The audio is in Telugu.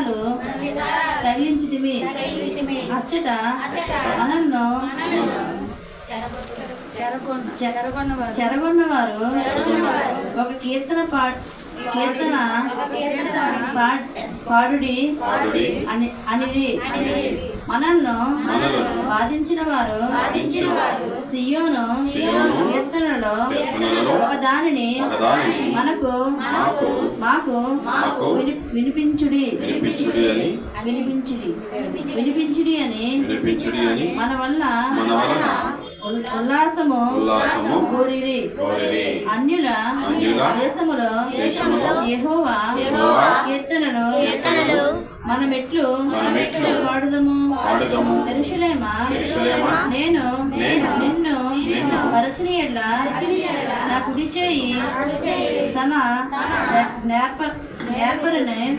విగ్రహాలు తగిలించితిమి. అచ్చట మనల్ని చెరగొన్న వారు ఒక కీర్తన పా కీర్తన పాడుడి. పాడుడి. అని అనిది మనల్ని బాధించిన వారు సియోను సియోను కీర్తనలో ఒక దానిని మనకు మాకు వినిపించుడి. వినిపించుడి అని. వినిపించుడి. వినిపించుడి అని. వినిపించుడి అని. మన వల్ల మన వలన ఉల్- ఉల్లాసము ఉల్లాసము కోరిరి. కోరిరి. అన్యుల అన్యుల దేశములో దేశములో యెహోవా యెహోవా కీర్తనలు మన మెట్లు మన మెట్లు పాడుదము. పాడుదము. ఎరుషలేమా యెరూషలేమా నేను నేను నిన్ను పరచని ఎడ్ల నా కుడి చేయి తన నేర్ప Débora, né? né?